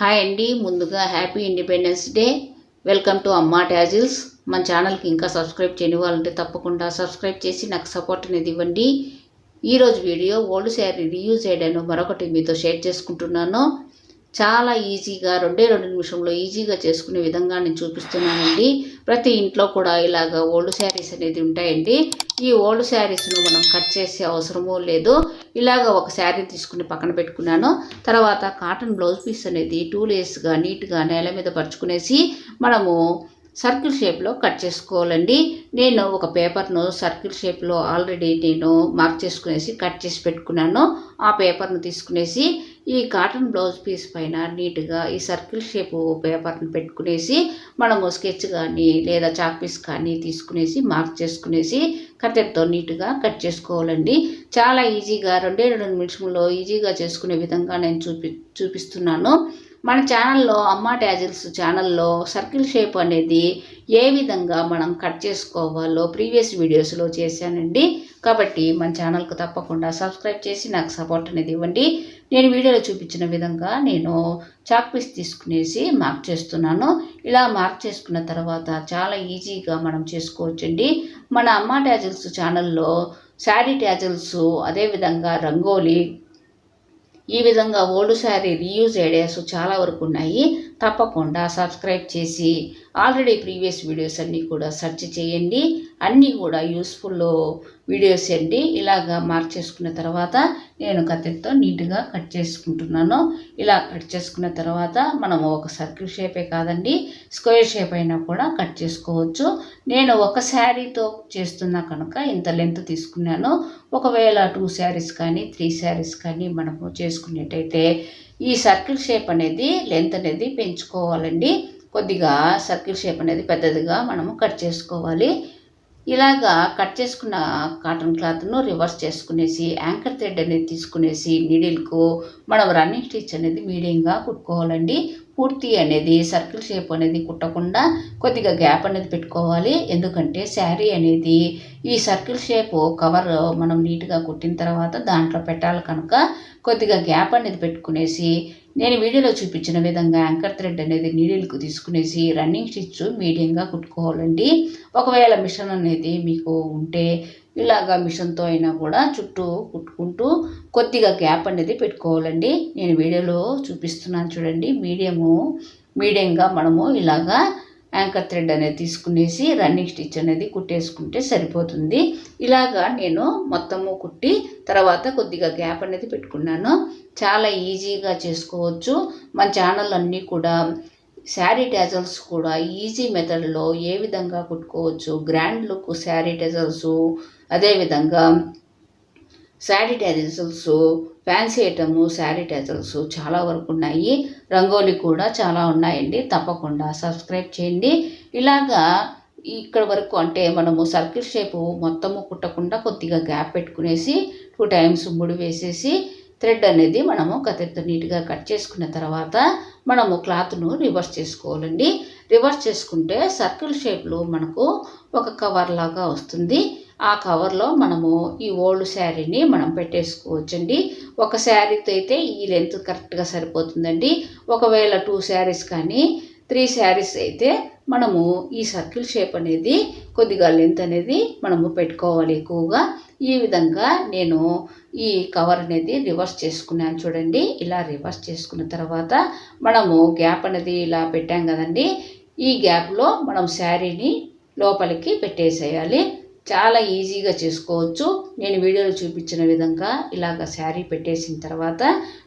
Hi అండి ముందుగా happy independence day. Welcome to అమ్మా ట్యాజిల్స్. మన ఛానల్కి ఇంకా సబ్స్క్రైబ్ చేయని వాళ్ళంటే తప్పకుండా సబ్స్క్రైబ్ చేసి నాకు సపోర్ట్ అనేది ఇవ్వండి. ఈరోజు వీడియో ఓల్డ్ శారీ రీయూజ్ చేయడాను మరొకటి మీతో షేర్ చేసుకుంటున్నాను. చాలా ఈజీగా రెండే రెండు నిమిషంలో ఈజీగా చేసుకునే విధంగా నేను చూపిస్తున్నానండి. ప్రతి ఇంట్లో కూడా ఇలాగ ఓల్డ్ శారీస్ అనేది ఉంటాయండి. ఈ ఓల్డ్ శారీస్ను మనం కట్ చేసే అవసరమూ లేదు ఇలాగ ఒక శారీ తీసుకుని పక్కన పెట్టుకున్నాను. తర్వాత కాటన్ బ్లౌజ్ పీస్ అనేది టూ లేస్గా నీట్గా నేల మీద పరుచుకునేసి మనము సర్కిల్ షేప్లో కట్ చేసుకోవాలండి. నేను ఒక పేపర్ను సర్కిల్ షేప్లో ఆల్రెడీ నేను మార్క్ చేసుకునేసి కట్ చేసి పెట్టుకున్నాను. ఆ పేపర్ను తీసుకునేసి ఈ కాటన్ బ్లౌజ్ పీస్ పైన నీట్గా ఈ సర్కిల్ షేపు పేపర్ని పెట్టుకునేసి మనము స్కెచ్ కానీ లేదా చాక్ పీస్ కానీ తీసుకునేసి మార్క్ చేసుకునేసి కత్తెరతో నీట్గా కట్ చేసుకోవాలండి. చాలా ఈజీగా రెండే రెండు నిమిషంలో ఈజీగా చేసుకునే విధంగా నేను చూపి చూపిస్తున్నాను. మన ఛానల్లో అమ్మ ట్యాజిల్స్ ఛానల్లో సర్కిల్ షేప్ అనేది ఏ విధంగా మనం కట్ చేసుకోవాలో ప్రీవియస్ వీడియోస్లో చేశానండి. కాబట్టి మన ఛానల్కు తప్పకుండా సబ్స్క్రైబ్ చేసి నాకు సపోర్ట్ అనేది ఇవ్వండి. నేను వీడియోలో చూపించిన విధంగా నేను చాక్ పీస్ తీసుకునేసి మార్క్ చేస్తున్నాను. ఇలా మార్క్ చేసుకున్న తర్వాత చాలా ఈజీగా మనం చేసుకోవచ్చండి. మన అమ్మ ట్యాజల్స్ ఛానల్లో శారీ ట్యాజల్స్ అదేవిధంగా రంగోలీ ఈ విధంగా ఓల్డ్ శారీ రీయూజ్ ఐడియాస్ చాలా వరకు ఉన్నాయి. తప్పకుండా సబ్స్క్రైబ్ చేసి ఆల్రెడీ ప్రీవియస్ వీడియోస్ అన్నీ కూడా సెర్చ్ చేయండి. అన్నీ కూడా యూస్ఫుల్ వీడియోస్ అండి ఇలాగా మార్క్ చేసుకున్న తర్వాత నేను కత్తితో నీట్గా కట్ చేసుకుంటున్నాను. ఇలా కట్ చేసుకున్న తర్వాత మనము ఒక సర్కిల్ షేపే కాదండి స్క్వేర్ షేప్ అయినా కూడా కట్ చేసుకోవచ్చు. నేను ఒక శారీతో చేస్తున్నా కనుక ఇంత లెంత్ తీసుకున్నాను. ఒకవేళ టూ శారీస్ కానీ త్రీ శారీస్ కానీ మనము చేసుకునేటైతే ఈ సర్కిల్ షేప్ అనేది లెంత్ అనేది పెంచుకోవాలండి. కొద్దిగా సర్కిల్ షేప్ అనేది పెద్దదిగా మనము కట్ చేసుకోవాలి. ఇలాగా కట్ చేసుకున్న కాటన్ క్లాత్ను రివర్స్ చేసుకునేసి యాంకర్ థ్రెడ్ అనేది తీసుకునేసి నీడిల్కు మనం రన్నింగ్ స్టిచ్ అనేది మీడియంగా కుట్టుకోవాలండి. పూర్తి అనేది సర్కిల్ షేప్ అనేది కుట్టకుండా కొద్దిగా గ్యాప్ అనేది పెట్టుకోవాలి. ఎందుకంటే శారీ అనేది ఈ సర్కిల్ షేప్ కవర్ మనం నీట్గా కుట్టిన తర్వాత దాంట్లో పెట్టాలి కనుక కొద్దిగా గ్యాప్ అనేది పెట్టుకునేసి నేను వీడియోలో చూపించిన విధంగా యాంకర్ థ్రెడ్ అనేది నీడిల్కు తీసుకునేసి రన్నింగ్ స్టిచ్ మీడియంగా కుట్టుకోవాలండి. ఒకవేళ మిషన్ అనేది మీకు ఉంటే ఇలాగా మిషన్తో అయినా కూడా చుట్టూ కుట్టుకుంటూ కొద్దిగా గ్యాప్ అనేది పెట్టుకోవాలండి. నేను వీడియోలో చూపిస్తున్నాను చూడండి మీడియము మీడియంగా మనము ఇలాగా యాంకర్ థ్రెడ్ అనేది తీసుకునేసి రన్నింగ్ స్టిచ్ అనేది కుట్టేసుకుంటే సరిపోతుంది. ఇలాగా నేను మొత్తము కుట్టి తర్వాత కొద్దిగా గ్యాప్ అనేది పెట్టుకున్నాను. చాలా ఈజీగా చేసుకోవచ్చు. మన ఛానల్ అన్నీ కూడా శారీ టెజల్స్ కూడా ఈజీ మెథడ్లో ఏ విధంగా కుట్టుకోవచ్చు గ్రాండ్ లుక్ శారీ టెజల్స్ అదేవిధంగా శానిటైజర్స్ ఫ్యాన్సీ ఐటము శానిటైజర్స్ చాలా వరకు ఉన్నాయి. రంగోలీ కూడా చాలా ఉన్నాయండి. తప్పకుండా సబ్స్క్రైబ్ చేయండి. ఇలాగా ఇక్కడ వరకు అంటే మనము సర్కిల్ షేపు మొత్తము కుట్టకుండా కొద్దిగా గ్యాప్ పెట్టుకునేసి టూ టైమ్స్ ముడి వేసేసి థ్రెడ్ అనేది మనము కత్తితో నీట్గా కట్ చేసుకున్న తర్వాత మనము క్లాత్ను రివర్స్ చేసుకోవాలండి. రివర్స్ చేసుకుంటే సర్కిల్ షేప్లో మనకు ఒక కవర్ లాగా వస్తుంది. ఆ కవర్లో మనము ఈ ఓల్డ్ శారీని మనం పెట్టేసుకోవచ్చండి. ఒక శారీతో అయితే ఈ లెంత్ కరెక్ట్గా సరిపోతుందండి. ఒకవేళ టూ శారీస్ కానీ త్రీ శారీస్ అయితే మనము ఈ సర్కిల్ షేప్ అనేది కొద్దిగా లెంత్ అనేది మనము పెట్టుకోవాలి ఎక్కువగా. ఈ విధంగా నేను ఈ కవర్ అనేది రివర్స్ చేసుకున్నాను చూడండి. ఇలా రివర్స్ చేసుకున్న తర్వాత మనము గ్యాప్ అనేది ఇలా పెట్టాం కదండి. ఈ గ్యాప్లో మనం శారీని లోపలికి పెట్టేసేయాలి. చాలా ఈజీగా చేసుకోవచ్చు. నేను వీడియోలో చూపించిన విధంగా ఇలాగ శారీ పెట్టేసిన తర్వాత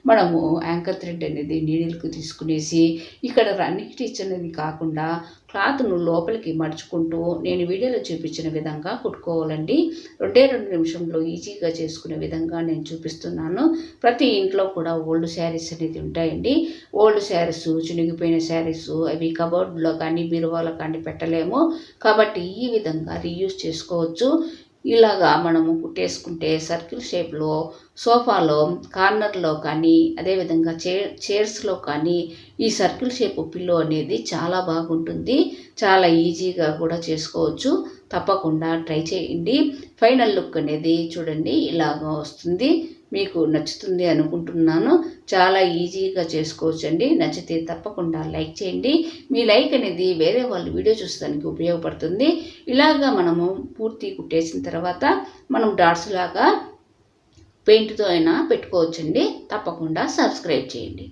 మనము యాంకర్ థ్రెడ్ అనేది నీడిల్కి తీసుకునేసి ఇక్కడ రన్నింగ్ స్టిచ్ అనేది కాకుండా క్లాత్ను లోపలికి మడుచుకుంటూ నేను వీడియోలో చూపించిన విధంగా కుట్టుకోవాలండి. రెండే రెండు నిమిషంలో ఈజీగా చేసుకునే విధంగా నేను చూపిస్తున్నాను. ప్రతి ఇంట్లో కూడా ఓల్డ్ శారీస్ అనేది ఉంటాయండి. ఓల్డ్ శారీస్ చినిగిపోయిన శారీస్ అవి కబోర్డ్లో కానీ బీరువాలో కానీ పెట్టలేము. కాబట్టి ఈ విధంగా రీయూజ్ చేసుకోవచ్చు. ఇలాగా మనము కుట్టేసుకుంటే సర్కిల్ షేప్లో సోఫాలో కార్నర్లో కానీ అదేవిధంగా చైర్ చైర్స్లో కానీ ఈ సర్కిల్ షేప్ పిల్లో అనేది చాలా బాగుంటుంది. చాలా ఈజీగా కూడా చేసుకోవచ్చు. తప్పకుండా ట్రై చేయండి. ఫైనల్ లుక్ అనేది చూడండి ఇలాగా వస్తుంది. మీకు నచ్చుతుంది అనుకుంటున్నాను. చాలా ఈజీగా చేసుకోవచ్చండి. నచ్చితే తప్పకుండా లైక్ చేయండి. మీ లైక్ అనేది వేరే వాళ్ళు వీడియో చూస్తానికి ఉపయోగపడుతుంది. ఇలాగా మనము పూర్తి కుట్టేసిన తర్వాత మనం డాట్స్ లాగా పెయింట్తో అయినా పెట్టుకోవచ్చండి. తప్పకుండా సబ్స్క్రైబ్ చేయండి.